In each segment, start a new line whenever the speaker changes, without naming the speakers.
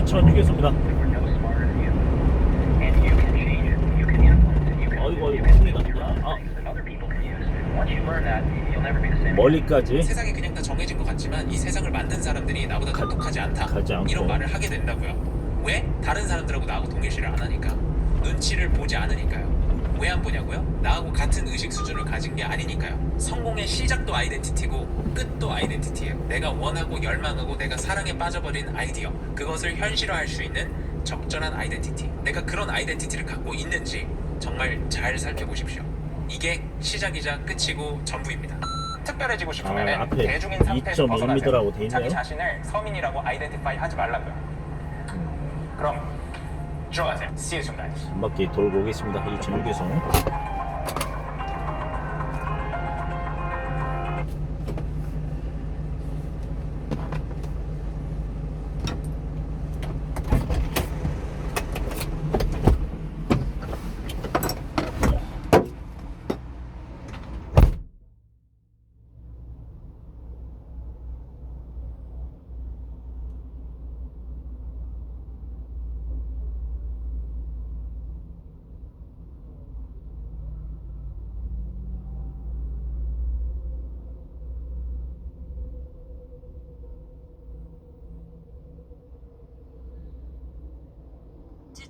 이천 휴게소입니다. 아이고,
can
큽니다. 아. 멀리까지
세상이 그냥 다 정해진 것 같지만 이 세상을 만든 사람들이 나보다
가-
똑똑하지 않다.
가지 않고.
이런 말을 하게 된다고요. 왜? 다른 사람들하고 나하고 동일시를 안 하니까. 눈치를 보지 않으니까요. 왜 안 보냐고요? 나하고 같은 의식 수준을 가진 게 아니니까요. 성공의 시작도 아이덴티티고 끝도 아이덴티티예요. 내가 원하고 열망하고 내가 사랑에 빠져버린 아이디어. 그것을 현실화할 수 있는 적절한 아이덴티티. 내가 그런 아이덴티티를 갖고 있는지 정말 잘 살펴보십시오. 이게 시작이자 끝이고 전부입니다. 특별해지고 싶으면
아, 앞에
대중인 상태에서
2.1
벗어나세요.
미터라고 돼 있네요.
자기 자신을 서민이라고 아이덴티파이 하지 말라고요. 그럼 들어가세요. Soon, guys.
한 바퀴 돌고 오겠습니다. 이천 휴게소.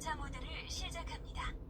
주차 모드를
시작합니다.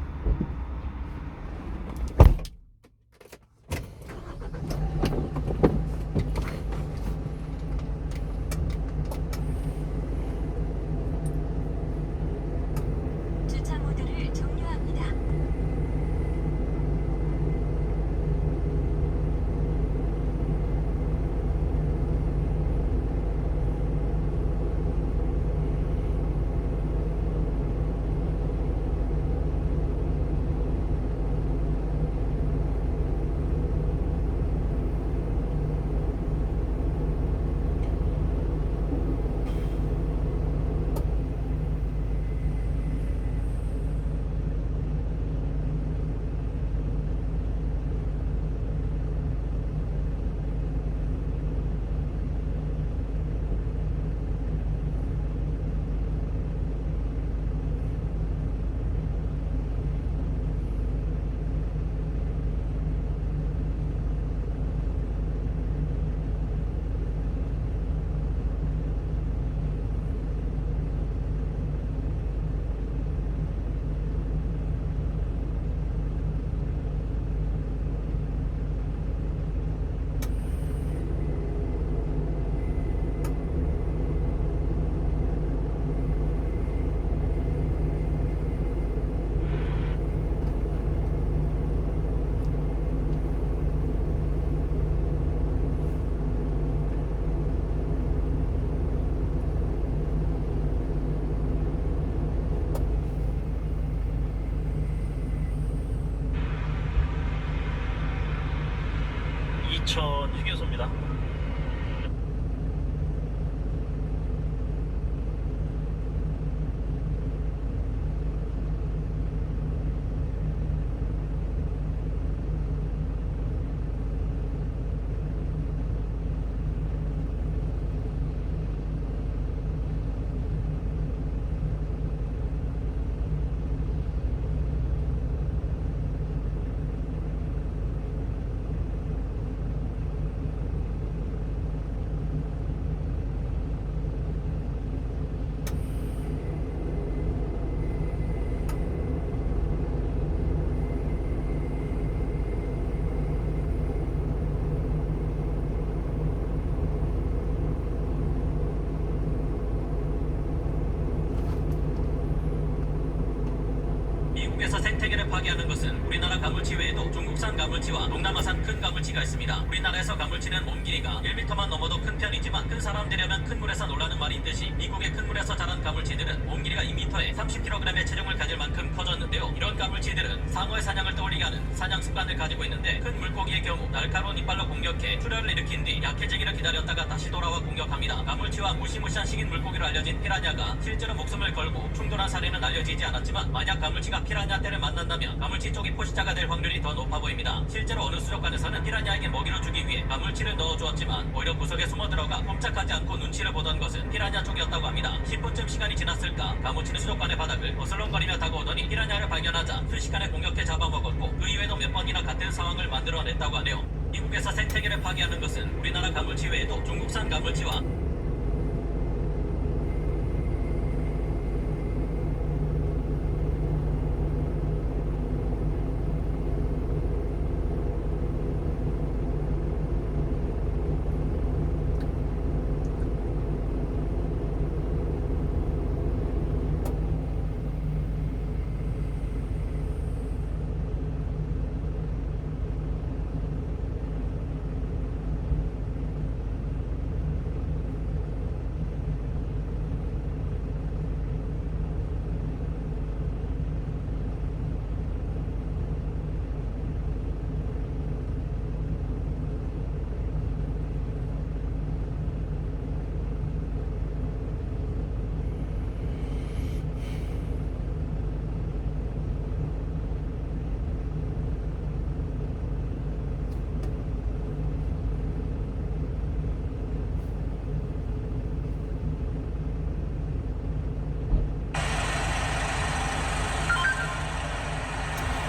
파괴하는 것은 우리나라 가물치 외에도 중국산 가물치와 동남아산 큰 가물치가 있습니다. 우리나라에서 가물치는 몸 길이가 1m만 넘어도 큰 편이지만 큰 사람 되려면 큰 물에서 놀라는 말이 있듯이 미국의 큰 물에서 자란 가물치들은 몸 길이가 2m에 30kg의 체중을 가질 만큼 커졌는데요. 이런 가물치들은 상어의 사냥을 떠올리게 하는 사냥 습관을 가지고 있는데 큰 물고기의 경우 날카로운 이빨로 공격해 출혈을 일으킨 뒤 약해지기를 기다렸다가 다시 돌아와 공격합니다. 가물치와 무시무시한 식인 물고기로 알려진 피라냐가 실제로 목숨을 걸고 충돌한 사례는 알려지지 않았지만 만약 가물치가 피라냐 떼를 만난다면 가물치 쪽이 포식자가 될 확률이 더 높아 보입니다. 실제로 어느 수족관에서는 피라냐에게 먹이로 주기 위해 가물치를 넣어주었지만 오히려 구석에 숨어 들어가 꼼짝하지 않고 눈치를 보던 것은 피라냐 쪽이었다고 합니다. 10분쯤 시간이 지났을까 가물치는 수족관의 바닥을 어슬렁거리며 다가오더니 피라냐를 발견하자 순식간에 공격해 잡아먹었고 그 이외에도 몇 번이나 같은 상황을 만들어냈다고 하네요. 미국에서 생태계를 파괴하는 것은 우리나라 가물치 외에도 중국산 가물치와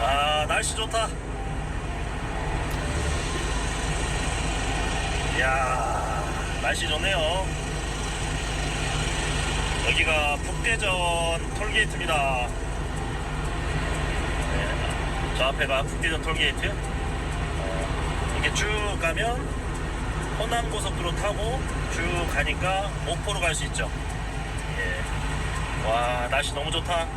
아 날씨 좋다. 이야 날씨 좋네요. 여기가 북대전 톨게이트입니다. 네, 저 앞에가 북대전 톨게이트. 어, 이렇게 쭉 가면 호남고속도로 타고 쭉 가니까 목포로 갈 수 있죠. 예. 와 날씨 너무 좋다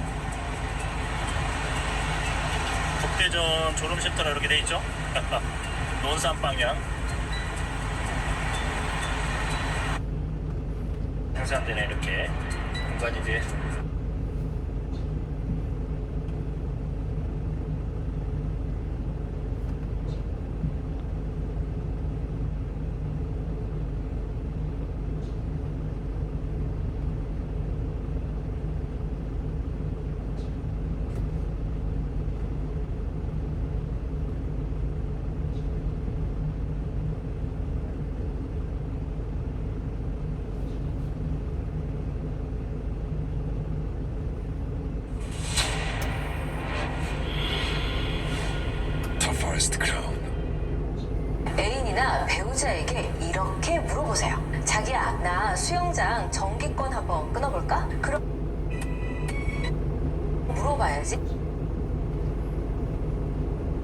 북대전 졸음쉼터라 이렇게 돼 있죠. 논산 방향. 생산되네 이렇게 공간이 지.
애인이나 배우자에게 이렇게 물어보세요. 자기야, 나 수영장 정기권 한번 끊어볼까? 그럼 물어봐야지.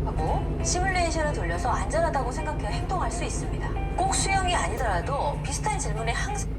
하고 시뮬레이션을 돌려서 안전하다고 생각해 행동할 수 있습니다. 꼭 수영이 아니더라도 비슷한 질문에 항상